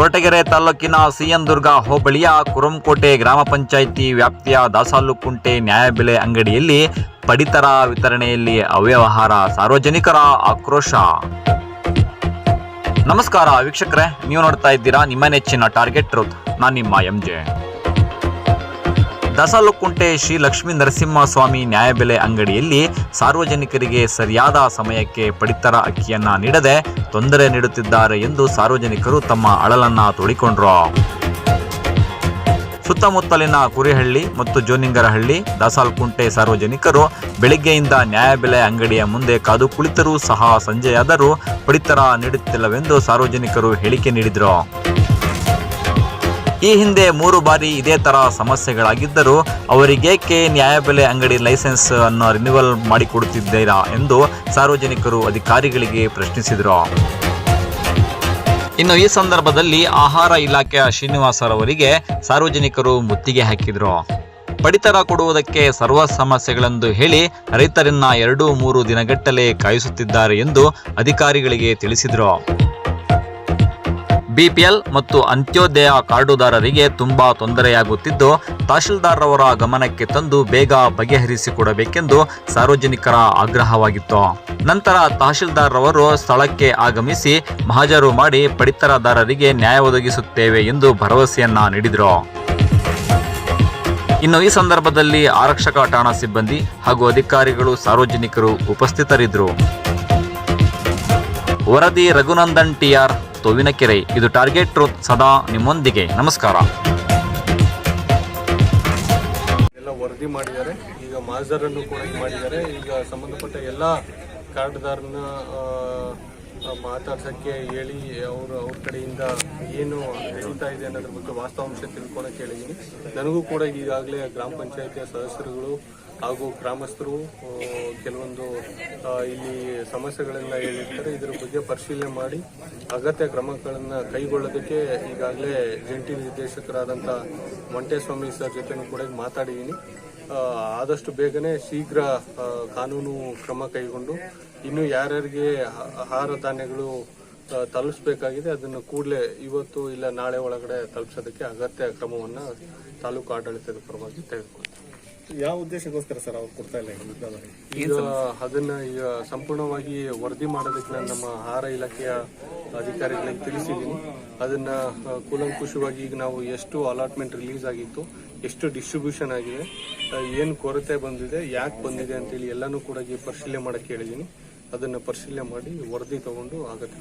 ಕೊರಟಗೆರೆ ತಾಲೂಕಿನ ಸಿಎಂದುರ್ಗ ಹೋಬಳಿಯ ಕುರಂಕೋಟೆ ಗ್ರಾಮ ಪಂಚಾಯಿತಿ ವ್ಯಾಪ್ತಿಯ ದಾಸಾಲುಕುಂಟೆ ನ್ಯಾಯಬೆಲೆ ಅಂಗಡಿಯಲ್ಲಿ ಪಡಿತರ ವಿತರಣೆಯಲ್ಲಿ ಅವ್ಯವಹಾರ, ಸಾರ್ವಜನಿಕರ ಆಕ್ರೋಶ. ನಮಸ್ಕಾರ ವೀಕ್ಷಕರೇ, ನೀವು ನೋಡ್ತಾ ಇದ್ದೀರಾ ನಿಮ್ಮ ನೆಚ್ಚಿನ ಟಾರ್ಗೆಟ್ ಟ್ರೂತ್. ನಾನು ನಿಮ್ಮ ಎಂ ಜೆ. ದಸಾಲುಕುಂಟೆ ಶ್ರೀ ಲಕ್ಷ್ಮೀ ನರಸಿಂಹಸ್ವಾಮಿ ನ್ಯಾಯಬೆಲೆ ಅಂಗಡಿಯಲ್ಲಿ ಸಾರ್ವಜನಿಕರಿಗೆ ಸರಿಯಾದ ಸಮಯಕ್ಕೆ ಪಡಿತರ ಅಕ್ಕಿಯನ್ನ ನೀಡದೆ ತೊಂದರೆ ನೀಡುತ್ತಿದ್ದಾರೆ ಎಂದು ಸಾರ್ವಜನಿಕರು ತಮ್ಮ ಅಳಲನ್ನ ತೋಡಿಕೊಂಡ್ರು. ಸುತ್ತಮುತ್ತಲಿನ ಕುರಿಹಳ್ಳಿ ಮತ್ತು ಜೋನಿಂಗರಹಳ್ಳಿ, ದಾಸಾಲ್ಕುಂಟೆ ಸಾರ್ವಜನಿಕರು ಬೆಳಿಗ್ಗೆಯಿಂದ ನ್ಯಾಯಬೆಲೆ ಅಂಗಡಿಯ ಮುಂದೆ ಕಾದು ಕುಳಿತರೂ ಸಹ ಸಂಜೆಯಾದರೂ ಪಡಿತರ ನೀಡುತ್ತಿಲ್ಲವೆಂದು ಸಾರ್ವಜನಿಕರು ಹೇಳಿಕೆ ನೀಡಿದರು. ಈ ಹಿಂದೆ ಮೂರು ಬಾರಿ ಇದೇ ತರ ಸಮಸ್ಯೆಗಳಾಗಿದ್ದರೂ ಅವರಿಗೇಕೆ ನ್ಯಾಯಬೆಲೆ ಅಂಗಡಿ ಲೈಸೆನ್ಸ್ ಅನ್ನು ರಿನ್ಯೂವಲ್ ಮಾಡಿಕೊಡುತ್ತಿದ್ದೀರಾ ಎಂದು ಸಾರ್ವಜನಿಕರು ಅಧಿಕಾರಿಗಳಿಗೆ ಪ್ರಶ್ನಿಸಿದರು. ಇನ್ನು ಈ ಸಂದರ್ಭದಲ್ಲಿ ಆಹಾರ ಇಲಾಖೆಯ ಶ್ರೀನಿವಾಸರವರಿಗೆ ಸಾರ್ವಜನಿಕರು ಮುತ್ತಿಗೆ ಹಾಕಿದರು. ಪಡಿತರ ಕೊಡುವುದಕ್ಕೆ ಸರ್ವ ಸಮಸ್ಯೆಗಳೆಂದು ಹೇಳಿ ರೈತರನ್ನ ಎರಡು ಮೂರು ದಿನಗಟ್ಟಲೆ ಕಾಯಿಸುತ್ತಿದ್ದಾರೆ ಎಂದು ಅಧಿಕಾರಿಗಳಿಗೆ ತಿಳಿಸಿದರು. ಬಿಪಿಎಲ್ ಮತ್ತು ಅಂತ್ಯೋದಯ ಕಾರ್ಡುದಾರರಿಗೆ ತುಂಬಾ ತೊಂದರೆಯಾಗುತ್ತಿದ್ದು ತಹಶೀಲ್ದಾರ್ ಅವರ ಗಮನಕ್ಕೆ ತಂದು ಬೇಗ ಬಗೆಹರಿಸಿಕೊಡಬೇಕೆಂದು ಸಾರ್ವಜನಿಕರ ಆಗ್ರಹವಾಗಿತ್ತು. ನಂತರ ತಹಶೀಲ್ದಾರ್ ಅವರು ಸ್ಥಳಕ್ಕೆ ಆಗಮಿಸಿ ಮಹಾಜರು ಮಾಡಿ ಪಡಿತರದಾರರಿಗೆ ನ್ಯಾಯ ಒದಗಿಸುತ್ತೇವೆ ಎಂದು ಭರವಸೆಯನ್ನ ನೀಡಿದರು. ಇನ್ನು ಈ ಸಂದರ್ಭದಲ್ಲಿ ಆರಕ್ಷಕ ಠಾಣಾ ಸಿಬ್ಬಂದಿ ಹಾಗೂ ಅಧಿಕಾರಿಗಳು ಸಾರ್ವಜನಿಕರು ಉಪಸ್ಥಿತರಿದ್ದರು. ವರದಿ ರಘುನಂದನ್ ಟಿಆರ್ ತೋವಿನಕೆರೆ ಇದು ಟಾರ್ಗೆಟ್ ಟ್ರೂತ್ ಸದಾ ನಿಮ್ಮೊಂದಿಗೆ. ನಮಸ್ಕಾರ. ಎಲ್ಲ ವರದಿ ಮಾಡಿದ್ದಾರೆ. ಈಗ ಮಾಜರನ್ನು ಕೂಡ ಮಾಡಿದ್ದಾರೆ. ಈಗ ಸಂಬಂಧಪಟ್ಟ ಎಲ್ಲ ಕಾರ್ಡ್ದಾರನ್ನ ಆ, ಆ, ಹೇಳಿ ಅವರು ಅವ್ರ ಕಡೆಯಿಂದ ಏನು ನಡೀತಾ ಇದೆ ಅನ್ನೋದ್ರ ಬಗ್ಗೆ ವಾಸ್ತವಾಂಶ ತಿಳ್ಕೊಳಕ್ಕೆ ಹೇಳಿದ್ದೀನಿ. ನನಗೂ ಕೂಡ ಈಗಾಗಲೇ ಗ್ರಾಮ ಪಂಚಾಯತಿಯ ಸದಸ್ಯರುಗಳು ಹಾಗೂ ಗ್ರಾಮಸ್ಥರು ಕೆಲವೊಂದು ಇಲ್ಲಿ ಸಮಸ್ಯೆಗಳನ್ನು ಹೇಳಿರ್ತಾರೆ. ಇದರ ಬಗ್ಗೆ ಪರಿಶೀಲನೆ ಮಾಡಿ ಅಗತ್ಯ ಕ್ರಮಗಳನ್ನು ಕೈಗೊಳ್ಳೋದಕ್ಕೆ ಈಗಾಗಲೇ ಜಂಟಿ ನಿರ್ದೇಶಕರಾದಂಥ ಮಂಟೇಸ್ವಾಮಿ ಸರ್ ಜೊತೆನೂ ಕೂಡ ಮಾತಾಡಿದ್ದೀನಿ ಆದಷ್ಟು ಬೇಗನೆ ಶೀಘ್ರ ಕಾನೂನು ಕ್ರಮ ಕೈಗೊಂಡು ಇನ್ನು ಯಾರ್ಯಾರಿಗೆ ಆಹಾರ ಧಾನ್ಯಗಳು ತಲುಪಿಸಬೇಕಾಗಿದೆ ಅದನ್ನು ಕೂಡಲೇ ಇವತ್ತು ಇಲ್ಲ ನಾಳೆ ಒಳಗಡೆ ತಲುಪಿಸೋದಕ್ಕೆ ಅಗತ್ಯ ಕ್ರಮವನ್ನು ತಾಲೂಕು ಆಡಳಿತದ ಪರವಾಗಿ ತೆಗೆದುಕೊಳ್ತೀವಿ ಯಾವ ಉದ್ದೇಶಕ್ಕೋಸ್ಕರ ಸರ್ ಅವ್ರು ಕೊಡ್ತಾ ಇಲ್ಲ ಈಗ ಈಗ ಅದನ್ನ ಈಗ ಸಂಪೂರ್ಣವಾಗಿ ವರದಿ ಮಾಡೋದಕ್ಕೆ ನಾನು ನಮ್ಮ ಆಹಾರ ಇಲಾಖೆಯ ಅಧಿಕಾರಿಗಳಿಗೆ ತಿಳಿಸಿದ್ದೀನಿ. ಅದನ್ನ ಕೂಲಂಕುಷವಾಗಿ ಈಗ ನಾವು ಎಷ್ಟು ಅಲಾಟ್ಮೆಂಟ್ ರಿಲೀಸ್ ಆಗಿತ್ತು, ಎಷ್ಟು ಡಿಸ್ಟ್ರಿಬ್ಯೂಷನ್ ಆಗಿದೆ ಏನು ಕೊರತೆ ಬಂದಿದೆ, ಯಾಕೆ ಬಂದಿದೆ ಅಂತೇಳಿ ಎಲ್ಲನೂ ಕೂಡ ಪರಿಶೀಲನೆ ಮಾಡಕ್ಕೆ ಹೇಳಿದ್ದೀನಿ. ಅದನ್ನ ಪರಿಶೀಲನೆ ಮಾಡಿ ವರದಿ ತಗೊಂಡು ಆಗತ್ತೆ.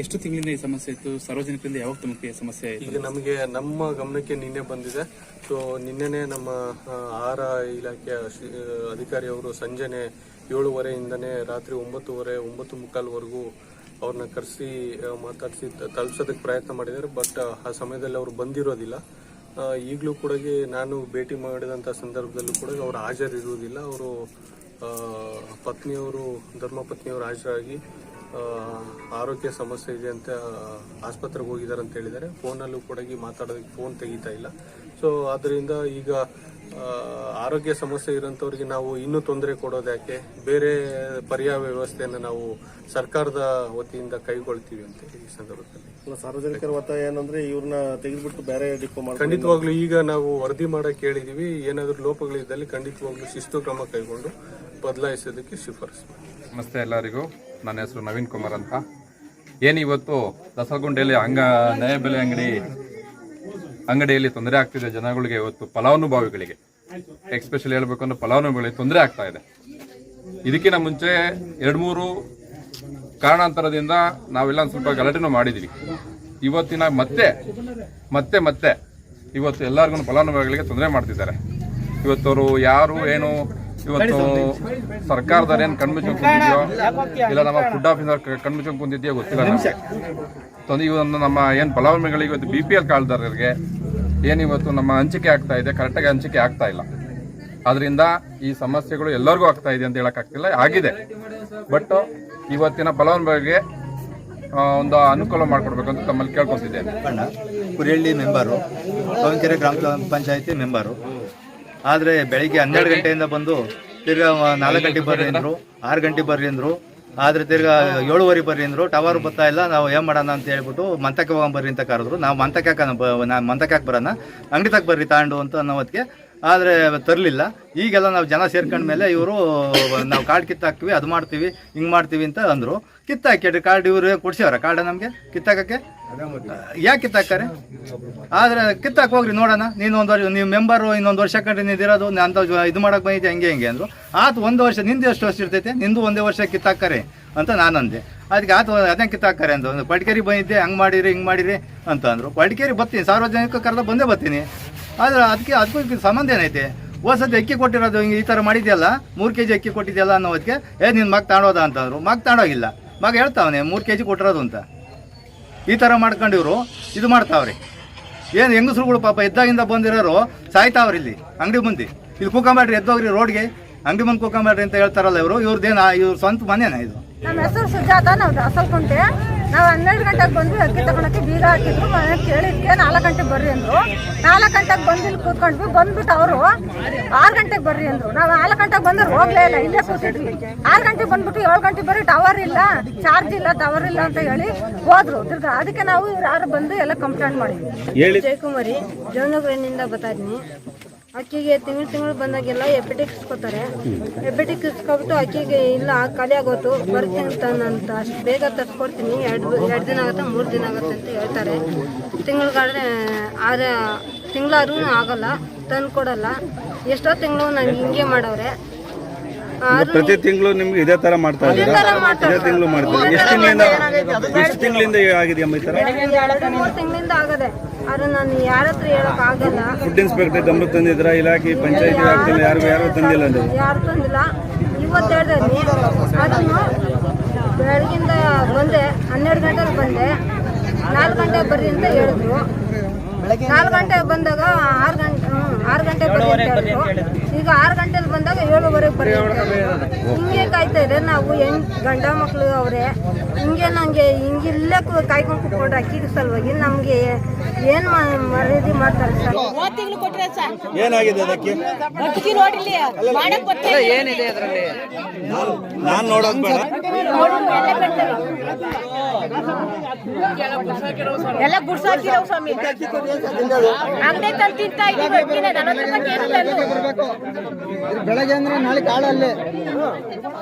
ಎಷ್ಟು ತಿಂಗಳಿಂದ ಈ ಸಮಸ್ಯೆ ಇತ್ತು? ಸಾರ್ವಜನಿಕರಿಂದ ಯಾವಾಗ ತಮಗೆ ಸಮಸ್ಯೆ ಈಗ ನಮಗೆ ನಮ್ಮ ಗಮನಕ್ಕೆ ನಿನ್ನೆ ಬಂದಿದೆ. ಸೊ ನಿನ್ನೆನೆ ನಮ್ಮ ಆಹಾರ ಇಲಾಖೆಯ ಅಧಿಕಾರಿಯವರು ಸಂಜೆನೆ ಏಳುವರೆಯಿಂದನೇ ರಾತ್ರಿ ಒಂಬತ್ತುವರೆ ಒಂಬತ್ತು ಮುಕ್ಕಾಲ್ವರೆಗೂ ಅವ್ರನ್ನ ಕರೆಸಿ ಮಾತಾಡಿಸಿ ತಲುಪಿಸೋದಕ್ಕೆ ಪ್ರಯತ್ನ ಮಾಡಿದ್ದಾರೆ. ಬಟ್ ಆ ಸಮಯದಲ್ಲಿ ಅವರು ಬಂದಿರೋದಿಲ್ಲ. ಈಗಲೂ ಕೂಡ ನಾನು ಭೇಟಿ ಮಾಡಿದಂಥ ಸಂದರ್ಭದಲ್ಲೂ ಕೂಡ ಅವರು ಹಾಜರಿರುವುದಿಲ್ಲ. ಅವರು ಪತ್ನಿಯವರು ಧರ್ಮಪತ್ನಿಯವರು ಹಾಜರಾಗಿ ಆರೋಗ್ಯ ಸಮಸ್ಯೆ ಇದೆ ಅಂತ ಆಸ್ಪತ್ರೆಗೆ ಹೋಗಿದ್ದಾರೆ ಅಂತ ಹೇಳಿದ್ದಾರೆ. ಫೋನಲ್ಲೂ ಕೂಡ ಮಾತಾಡೋದಕ್ಕೆ ಫೋನ್ ತೆಗಿತಾ ಇಲ್ಲ. ಸೊ ಅದರಿಂದ ಈಗ ಆರೋಗ್ಯ ಸಮಸ್ಯೆ ಇರೋಂಥವ್ರಿಗೆ ನಾವು ಇನ್ನೂ ತೊಂದರೆ ಕೊಡೋದು ಯಾಕೆ? ಬೇರೆ ಪರ್ಯಾಯ ವ್ಯವಸ್ಥೆಯನ್ನು ನಾವು ಸರ್ಕಾರದ ವತಿಯಿಂದ ಕೈಗೊಳ್ತೀವಿ ಅಂತ ಈ ಸಂದರ್ಭದಲ್ಲಿ. ಸಾರ್ವಜನಿಕರ ಒತ್ತಾಯ ಏನಂದ್ರೆ ಇವ್ರನ್ನ ತೆಗೆದುಬಿಟ್ಟು ಬೇರೆ ಡಿಪೋ ಮಾಡಿ ಖಂಡಿತವಾಗ್ಲೂ ಈಗ ನಾವು ವರದಿ ಮಾಡಕ್ಕೆ ಹೇಳಿದೀವಿ. ಏನಾದರೂ ಲೋಪಗಳಿದ್ದಲ್ಲಿ ಖಂಡಿತವಾಗ್ಲೂ ಶಿಸ್ತು ಕ್ರಮ ಕೈಗೊಂಡು ಬದಲಾಯಿಸೋದಕ್ಕೆ ಶಿಫಾರಸು ನಮಸ್ತೆ ಎಲ್ಲರಿಗೂ. ನನ್ನ ಹೆಸರು ನವೀನ್ ಕುಮಾರ್ ಅಂತ. ಏನು ಇವತ್ತು ದಸಗುಂಡೆಯಲ್ಲಿ ಅಂಗ, ನ್ಯಾಯಬೆಲೆ ಅಂಗಡಿ, ಅಂಗಡಿಯಲ್ಲಿ ತೊಂದರೆ ಆಗ್ತಿದೆ ಜನಗಳಿಗೆ ಇವತ್ತು ಫಲಾನುಭವಿಗಳಿಗೆ. ಎಕ್ಸ್ಪೆಷಲಿ ಹೇಳಬೇಕು ಅಂದ್ರೆ ಫಲಾನುಭವಿಗಳಿಗೆ ತೊಂದರೆ ಆಗ್ತಾ ಇದೆ. ಇದಕ್ಕಿಂತ ಮುಂಚೆ ಎರಡು ಮೂರು ಕಾರಣಾಂತರದಿಂದ ನಾವೆಲ್ಲ ಸ್ವಲ್ಪ ಗಲಾಟೆನೂ ಮಾಡಿದ್ದೀವಿ ಇವತ್ತಿನ ಮತ್ತೆ ಮತ್ತೆ ಮತ್ತೆ ಇವತ್ತು ಎಲ್ಲರಿಗೂ ಫಲಾನುಭವಿಗಳಿಗೆ ತೊಂದರೆ ಮಾಡ್ತಿದ್ದಾರೆ. ಇವತ್ತು ಅವರು ಯಾರು, ಏನು ಇವತ್ತು ಸರ್ಕಾರದವ್ರು ಏನು ಕಣ್ಮುಚ್ಕೊಂಡು ಕುಂತಿದ್ಯೋ ಇಲ್ಲ ನಮ್ಮ ಫುಡ್ ಆಫೀಸರ್ ಕಣ್ಮುಚ್ಕೊಂಡು ಕುಂತಿದ್ಯೋ ಗೊತ್ತಿಲ್ಲ. ತೊಂದ್ರೆ ಇವತ್ತು ನಮ್ಮ ಏನು ಫಲಾನುಭವಿಗಳಿಗೆ ಇವತ್ತು ಬಿ ಪಿ ಎಲ್ ಕಾರ್ಡ್ದಾರರಿಗೆ ಏನು ಇವತ್ತು ನಮ್ಮ ಹಂಚಿಕೆ ಆಗ್ತಾ ಇದೆ ಕರೆಕ್ಟಾಗಿ ಹಂಚಿಕೆ ಆಗ್ತಾ ಇಲ್ಲ. ಅದರಿಂದ ಈ ಸಮಸ್ಯೆಗಳು ಎಲ್ಲರಿಗೂ ಆಗ್ತಾ ಇದೆ ಅಂತ ಹೇಳೋಕ್ಕಾಗ್ತಿಲ್ಲ ಆಗಿದೆ. ಬಟ್ ಇವತ್ತಿನ ಫಲಾನುಭವಿಗೆ ಒಂದು ಅನುಕೂಲ ಮಾಡಿಕೊಡ್ಬೇಕು ಅಂತ ತಮ್ಮಲ್ಲಿ ಕೇಳ್ಕೊತಿದ್ದೇನೆ. ಕುರಿಹಳ್ಳಿ ಮೆಂಬರು ಕೆರೆ ಗ್ರಾಮ ಪಂಚಾಯತಿ ಮೆಂಬರು ಆದರೆ ಬೆಳಿಗ್ಗೆ ಹನ್ನೆರಡು ಗಂಟೆಯಿಂದ ಬಂದು ತಿರ್ಗಾ ನಾಲ್ಕು ಗಂಟೆ ಬರ್ರಿ ಅಂದ್ರು ಆರು ಗಂಟೆ ಬರ್ರಿ ಅಂದ್ರು. ಆದ್ರೆ ತಿರ್ಗಾ ಏಳುವರೆ ಬರ್ರಿ ಅಂದ್ರು. ಟವರ್ ಬರ್ತಾ ಇಲ್ಲ ನಾವು ಏನ್ ಮಾಡೋಣ ಅಂತ ಹೇಳ್ಬಿಟ್ಟು ಮಂತಕ್ಕೆ ಹೋಗೋಣ ಬರ್ರಿ ಅಂತ ಕರೆದ್ರು. ನಾವು ಮಂತಕ್ಕೆ ನಾನು ಮಂತಕ್ಕೆ ಬರೋಣ? ಅಂಗಡಿ ತಗ ಬರ್ರಿ ತಾಂಡು ಅಂತ ಅನ್ನೋದಕ್ಕೆ ಆದರೆ ತರಲಿಲ್ಲ. ಈಗೆಲ್ಲ ನಾವು ಜನ ಸೇರ್ಕೊಂಡ್ಮೇಲೆ ಇವರು ನಾವು ಕಾರ್ಡ್ ಕಿತ್ತಾಕ್ತೀವಿ, ಅದು ಮಾಡ್ತೀವಿ, ಹಿಂಗೆ ಮಾಡ್ತೀವಿ ಅಂತ ಅಂದರು. ಕಿತ್ತಾಕಿ ಕಾರ್ಡ್ ಇವರು ಕೊಡ್ಸ್ಯಾರ? ಕಾರ್ಡ ನಮಗೆ? ಕಿತ್ತಾಕಕ್ಕೆ? ಯಾಕೆ ಕಿತ್ತಾಕಾರೆ ಆದರೆ ಕಿತ್ತಾಕ ಹೋಗ್ರಿ, ನೋಡೋಣ. ನೀನು ಒಂದು ವರ್ಷ, ನೀವು ಮೆಂಬರು ಇನ್ನೊಂದು ವರ್ಷ ಕಂಡು ನೀದಿರೋದು ಅಂತ ಇದು ಮಾಡಕ್ಕೆ ಬಂದಿದ್ದೆ ಹಂಗೆ ಹಿಂಗೆ ಅಂದರು. ಆತು ಒಂದು ವರ್ಷ, ನಿಂದು ಎಷ್ಟು ವರ್ಷ ಇರ್ತೈತೆ? ನಿಂದು ಒಂದೇ ವರ್ಷ ಕಿತ್ತಾಕಾರೆ ಅಂತ ನಾನು ಅಂದೆ. ಅದಕ್ಕೆ ಆತು ಅದೇ ಕಿತ್ತಾಕಾರೆ ಅಂತ ಒಂದು ಪಡ್ಕೇರಿ ಬಂದಿದ್ದೆ, ಹಂಗೆ ಮಾಡಿರಿ, ಹಿಂಗೆ ಮಾಡಿರಿ ಅಂತ ಅಂದರು. ಪಡ್ಕೇರಿ ಬರ್ತೀನಿ, ಸಾರ್ವಜನಿಕ ಕರೆದ ಬಂದೇ ಬರ್ತೀನಿ. ಆದರೆ ಅದಕ್ಕೆ, ಅದಕ್ಕೂ ಸಂಬಂಧ ಏನೈತೆ? ಹೋಸತಿ ಅಕ್ಕಿ ಕೊಟ್ಟಿರೋದು ಹಿಂಗೆ ಈ ಥರ ಮಾಡಿದೆಯಲ್ಲ? ಮೂರು ಕೆ ಜಿ ಅಕ್ಕಿ ಕೊಟ್ಟಿದ್ಯಲ್ಲ ಅನ್ನೋದಕ್ಕೆ ಏ ನಿನ್ನ ಮಗ ತಾಣೋದ ಅಂತಂದ್ರು ಮಗ ತಾಣೋಗಿಲ್ಲ. ಮಗ ಹೇಳ್ತಾವನೆ, ಮೂರು ಕೆ ಜಿ ಕೊಟ್ಟಿರೋದು ಅಂತ. ಈ ಥರ ಮಾಡ್ಕೊಂಡಿವ್ರು, ಇದು ಮಾಡ್ತಾವ್ರಿ. ಏನು ಹೆಂಗಸ್ರುಗಳು ಪಾಪ ಎದ್ದಾಗಿಂದ ಬಂದಿರೋರು, ಸಾಯ್ತಾವ್ರಿ ಇಲ್ಲಿ, ಅಂಗಡಿ ಮುಂದೆ. ಇಲ್ಲಿ ಕೂಕೊಂಬೇಡ್ರಿ, ಎದ್ದೋಗ್ರಿ ರೋಡ್ಗೆ. ಅಂಗಡಿ ಮುಂದೆ ಕೂಕೊಂಬೇಡ್ರಿ ಅಂತ ಹೇಳ್ತಾರಲ್ಲ ಇವರು. ಇವ್ರದ್ದೇನ ಇವ್ರ ಸ್ವಂತ ಮನೇನ ಇದು? ನಮ್ಮ ಹೆಸರು ಸುಜಾತ, ನಾವು ನಾವು ಹನ್ನೆರಡು ಗಂಟೆಗೆ ಬಂದ್ವಿ ಅಕ್ಕಿ ತಗೊಳಕ್ಕೆ ಬೀಗ ಹಾಕಿದ್ರು ಮನೆ ಕೇಳಿದ್ಕೆ ನಾಲ್ಕು ಗಂಟೆಗೆ ಬರ್ರಿ ಅಂದ್ರು. ನಾಲ್ಕು ಗಂಟೆಗೆ ಬಂದು ಇಲ್ಲಿ ಕೂತ್ಕೊಂಡ್ವಿ ಬಂದ್ಬಿಟ್ಟು ಅವರು ಆರು ಗಂಟೆಗೆ ಬರ್ರಿ ಅಂದ್ರು. ನಾವು ನಾಲ್ಕು ಗಂಟೆಗೆ ಬಂದ್ರೆ ಹೋಗ್ಲೇ ಇಲ್ಲ ಇಲ್ಲೇ ಕೂತಿದ್ವಿ. ಆರು ಗಂಟೆಗೆ ಬಂದ್ಬಿಟ್ಟು ಏಳು ಗಂಟೆಗೆ ಬರ್ರಿ ಟವರ್ ಇಲ್ಲ ಚಾರ್ಜ್ ಇಲ್ಲ ಟವರ್ ಇಲ್ಲ ಅಂತ ಹೇಳಿ ಹೋದ್ರು. ತಿರ್ಗ ಅದಕ್ಕೆ ನಾವು ಇವ್ರು ಯಾರು ಬಂದು ಎಲ್ಲ ಕಂಪ್ಲೇಂಟ್ ಮಾಡಿದ್ವಿ. ಜಯಕುಮಾರಿ ಜವನಗರನಿಂದ ಬರ್ತಾ ಇದ್ದೀನಿ. ಅಕ್ಕಿಗೆ ತಿಂಗಳು ತಿಂಗಳು ಬಂದಾಗೆಲ್ಲ ಎಪಿಟಿಕ್ ಇಸ್ಕೋತಾರೆ ಎಪಿಟಿಕ್ ಇಸ್ಕೊಬಿಟ್ಟು ಅಕ್ಕಿಗೆ ಇಲ್ಲ, ಖಾಲಿ ಆಗೋತು ಬರ್ತೀನಿ ಅಂತ ಅಷ್ಟು ಬೇಗ ತರ್ಸ್ಕೊಡ್ತೀನಿ, ಎರಡು ಎರಡು ದಿನ ಆಗುತ್ತೆ, ಮೂರು ದಿನ ಆಗುತ್ತೆ ಅಂತ ಹೇಳ್ತಾರೆ. ತಿಂಗಳಿಗಾದ್ರೆ, ಆದ್ರೆ ತಿಂಗಳಾದ್ರೂ ಆಗಲ್ಲ ತಂದು ಕೊಡಲ್ಲ ಎಷ್ಟೋ ತಿಂಗಳು ನಾನು ಹಿಂಗೆ ಮಾಡವ್ರೆ. ಪ್ರತಿ ತಿಂಗಳು ನಿಮ್ಗೆ ಇದೇ ತರ ಮಾಡ್ತಾ ಇದೇ ಇದ್ದೀರಾ. ಥರ ಮಾಡ್ತಾರೆ. ಇದೇ ತಿಂಗಳು ಮಾಡ್ತೀರಾ ಎಷ್ಟು ತಿಂಗಳಿಂದ ಎಷ್ಟು ತಿಂಗಳಿಂದ ಆಗಿದೆಯಮ್ಮ ಈ ತರ? ಮೂರು ತಿಂಗಳಿಂದ ಆಗದೆ. ಆದ್ರೆ ನಾನು ಯಾರ ಹತ್ರ ಹೇಳಕ್ ಆಗಲ್ಲ. ಫುಡ್ ಇನ್ಸ್ಪೆಕ್ಟರ್ ಗಮನ ತಂದಿದ್ರ ಇಲಾಖೆ ಪಂಚಾಯತಿ ಆಗ್ತಿಲ್ಲ ಯಾರಿಗೂ ಯಾರು ತಂದಿಲ್ಲ ನೀವು ಯಾರು ತಂದಿಲ್ಲ. ಇವತ್ತು ಹೇಳ್ದೆ ಅದನ್ನು ಬೆಳಗಿಂದ ಬಂದೆ ಹನ್ನೆರಡು ಗಂಟೆಗೆ ಬಂದೆ. ನಾಲ್ಕು ಗಂಟೆಗೆ ಬರ್ರಿ ಅಂತ ಹೇಳಿದ್ರು. ನಾಲ್ಕು ಗಂಟೆಗೆ ಬಂದಾಗ ಆರು ಗಂಟೆ ಆರು ಗಂಟೆ ಬರ್ರಿ ಅಂತ ಹೇಳಿದ್ರು. ಈಗ ಆರು ಗಂಟೆಲಿ ಬಂದಾಗ ಏಳುವರೆಗೆ ಬರ್ರಿ ಅಂತ ಹೇಳಿದ್ರು. ಹಿಂಗೆ ಕಾಯ್ತಾ ಇದೆ ನಾವು ಹೆಣ್ ಗಂಡ ಮಕ್ಕಳು ಅವರೇ ಹಿಂಗೆ ನಂಗೆ ಹಿಂಗಿಲ್ಲ ಕಾಯ್ಕೊಂಡು ಕುತ್ಕೊಂಡ್ರೆ ಅಕ್ಕಿದ ಸಲುವಾಗಿ ನಮಗೆ ಏನು ಮರ್ಯಾದೆ ಮಾಡ್ತಾರೆ ಸರ್? ಏನಾಗಿದೆ ಅದಕ್ಕೆ? ನಾನು ನೋಡೋದು ಬೇಡ. ಎಲ್ಲ ಗುಡ್ಸಾಕಿರೋ ಸ್ವಾಮಿ. ಅಂಗಡಿ ತಂದು ತಿಂತಾ ಇದೀವಿ ಅಕ್ಕಿನ ನಲವತ್ತು ರೂಪಾಯಿ ಕೆಜಿ ತಂದು ಬೆಳಗ್ಗೆ ಅಂದ್ರೆ ನಾಳೆ ಕಾಳಲ್ಲೇ.